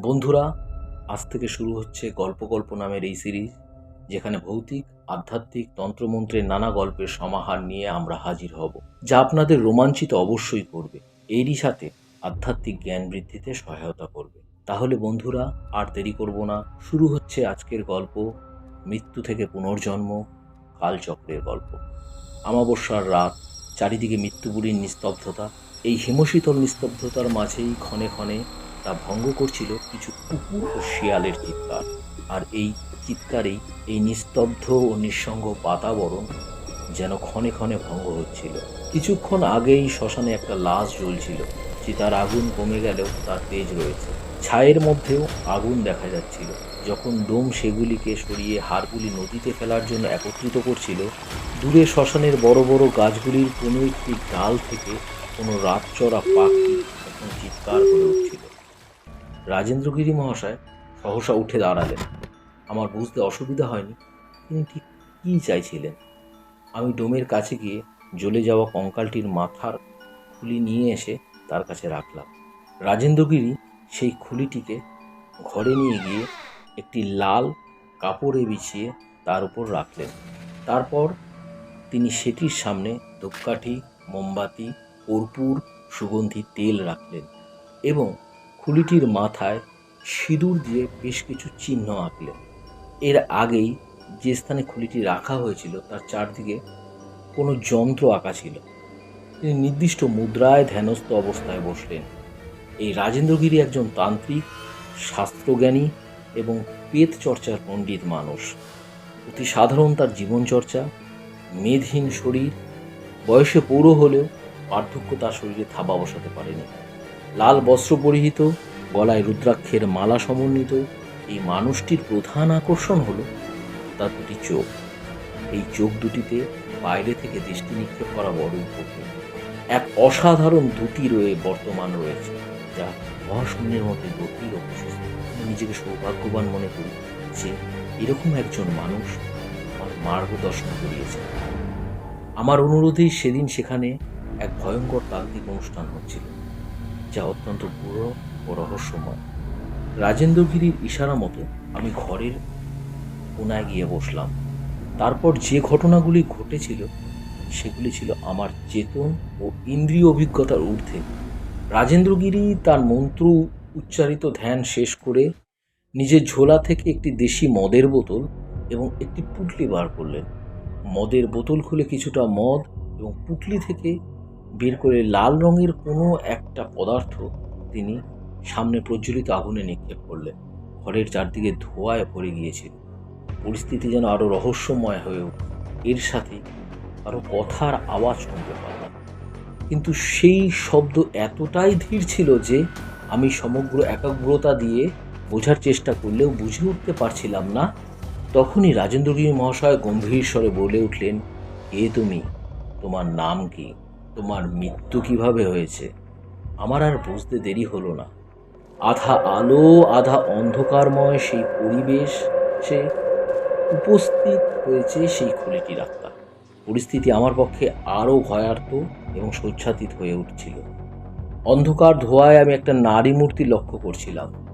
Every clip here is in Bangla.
বন্ধুরা, আজ থেকে শুরু হচ্ছে গল্প গল্প নামের এই সিরিজ, যেখানে ভৌতিক, আধ্যাত্মিক তন্ত্রমন্ত্রের নানা গল্পের সমাহার নিয়ে আমরা হাজির হব, যা আপনাদের রোমাঞ্চিত অবশ্যই করবে। এরই সাথে আধ্যাত্মিক জ্ঞান বৃদ্ধিতে সহায়তা করবে। তাহলে বন্ধুরা, আর দেরি করব না। শুরু হচ্ছে আজকের গল্প, মৃত্যু থেকে পুনর্জন্ম, কালচক্রের গল্প। আমাবস্যার রাত, চারিদিকে মৃত্যুপুরীর নিস্তব্ধতা। এই হিমশীতল নিস্তব্ধতার মাঝেই ক্ষণে ক্ষণে তা ভঙ্গ করছিল কিছু কুকুর ও শিয়ালের চিৎকার। আর এই চিৎকারেই এই নিস্তব্ধ ও নিঃসঙ্গ বাতাবরণ যেন ক্ষণে ক্ষণে ভঙ্গ হচ্ছিল। কিছুক্ষণ আগেই শ্মশানে একটা লাশ জ্বলছিল, চিতার আগুন কমে গেলেও তার তেজ রয়েছে। ছায়ের মধ্যেও আগুন দেখা যাচ্ছিল। যখন ডোম সেগুলিকে সরিয়ে হাড়গুলি নদীতে ফেলার জন্য একত্রিত করছিল, দূরে শ্মশানের বড় বড় গাছগুলির কোনো একটি ডাল থেকে কোনো রাতচরা পাখি তখন চিৎকার করে উঠছিল। রাজেন্দ্রগিরি মহাশয় সহসা উঠে দাঁড়ালেন। আমার বুঝতে অসুবিধা হয়নি, তিনি ঠিক কী চাইছিলেন? আমি ডোমের কাছে গিয়ে জ্বলে যাওয়া কঙ্কালটির মাথার খুলি নিয়ে এসে তার কাছে রাখলাম। রাজেন্দ্রগিরি সেই খুলিটিকে ঘরে নিয়ে গিয়ে একটি লাল কাপড়ে বিছিয়ে তার উপর রাখলেন। তারপর তিনি সেটির সামনে ধূপকাঠি, মোমবাতি, কর্পূর, সুগন্ধি, তেল রাখলেন এবং খুলিটির মাথায় সিঁদুর দিয়ে বেশ কিছু চিহ্ন আঁকলেন। এর আগেই যে স্থানে খুলিটি রাখা হয়েছিল, তার চারদিকে কোনো যন্ত্র আঁকা ছিল। তিনি নির্দিষ্ট মুদ্রায় ধ্যানস্থ অবস্থায় বসলেন। এই রাজেন্দ্রগিরি একজন তান্ত্রিক, শাস্ত্রজ্ঞানী এবং পেত চর্চার পণ্ডিত মানুষ। অতি সাধারণ তার জীবনচর্চা মেদহীন শরীর, বয়সে পৌর হলেও পার্থক্য তার শরীরে থাবা বসাতে পারেনি। লাল বস্ত্র পরিহিত, গলায় রুদ্রাক্ষের মালা সমন্বিত, এই মানুষটির প্রধান আকর্ষণ হলো তার দুটি চোখ। এই চোখ দুটিতে বাইরে থেকে দৃষ্টি নিক্ষেপ করা বড়ই কঠিন এক অসাধারণ দুটি রয়ে বর্তমান রয়েছে, যা মহাশূন্যের মধ্যে গতির ও আমি নিজেকে সৌভাগ্যবান মনে করি যে এরকম একজন মানুষ আমার মার্গদর্শন করিয়েছে আমার অনুরোধেই সেদিন সেখানে এক ভয়ঙ্কর তান্ত্রিক অনুষ্ঠান হচ্ছিল। যা অত্যন্ত পুরো ও রহস্যময়। রাজেন্দ্রগিরির ইশারা মতো আমি ঘরের কোনায় গিয়ে বসলাম। তারপর যে ঘটনাগুলি ঘটেছিল, সেগুলি ছিল আমার চেতন ও ইন্দ্রিয় অভিজ্ঞতার ঊর্ধ্বে। রাজেন্দ্রগিরি তার মন্ত্র উচ্চারিত ধ্যান শেষ করে নিজের ঝোলা থেকে একটি দেশি মদের বোতল এবং একটি পুটলি বার করলেন। মদের বোতল খুলে কিছুটা মদ এবং পুটলি থেকে বের করে লাল রঙের কোনো একটা পদার্থ তিনি সামনে প্রজ্বলিত আগুনে নিক্ষেপ করলেন। ঘরের চারদিকে ধোঁয়ায় ভরে গিয়েছিল পরিস্থিতি যেন আরও রহস্যময় হয়ে উঠল। এর সাথে আরও কথার আওয়াজ শুনতে পারলাম কিন্তু সেই শব্দ এতটাই ধীর ছিল যে আমি সমগ্র একাগ্রতা দিয়ে বোঝার চেষ্টা করলেও বুঝে উঠতে পারছিলাম না। তখনই রাজেন্দ্রগিরি মহাশয় গম্ভীর স্বরে বলে উঠলেন এ তুমি? তোমার নাম কি? তোমার মৃত্যু কীভাবে হয়েছে? আমার আর বুঝতে দেরি হলো না। আধা আলো, আধা অন্ধকারময় সেই পরিবেশ, সে উপস্থিত হয়েছে সেই খুলিটির আত্মা পরিস্থিতি আমার পক্ষে আরও ভয়ার্থ এবং শয্যাতীত হয়ে উঠছিল। অন্ধকার ধোয়ায় আমি একটা নারী মূর্তি লক্ষ্য করছিলাম।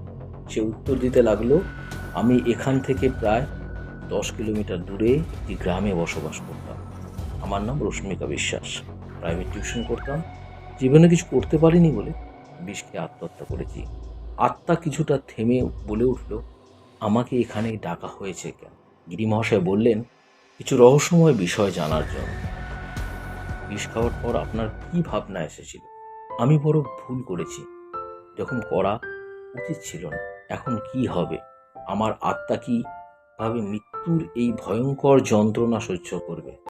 সে উত্তর দিতে লাগল, আমি এখান থেকে প্রায় দশ কিলোমিটার দূরে একটি গ্রামে বসবাস করতাম। আমার নাম রশ্মিকা বিশ্বাস। প্রাইভেট টিউশন করতাম। জীবনে কিছু করতে পারিনি বলে বিষ খেয়ে আত্মহত্যা করেছি। আত্মা কিছুটা থেমে বলে উঠল, আমাকে এখানে ডাকা হয়েছে কেন? গিরি মহাশয় বললেন, কিছু রহস্যময় বিষয় জানার জন্য। বিষ খাওয়ার পর আপনার কি ভাবনা এসেছিল? আমি বড় ভুল করেছি। যখন করা উচিত ছিল না, এখন কি হবে? আমার আত্মা কি ভাবে মৃত্যুর এই ভয়ঙ্কর যন্ত্রণা সহ্য করবে?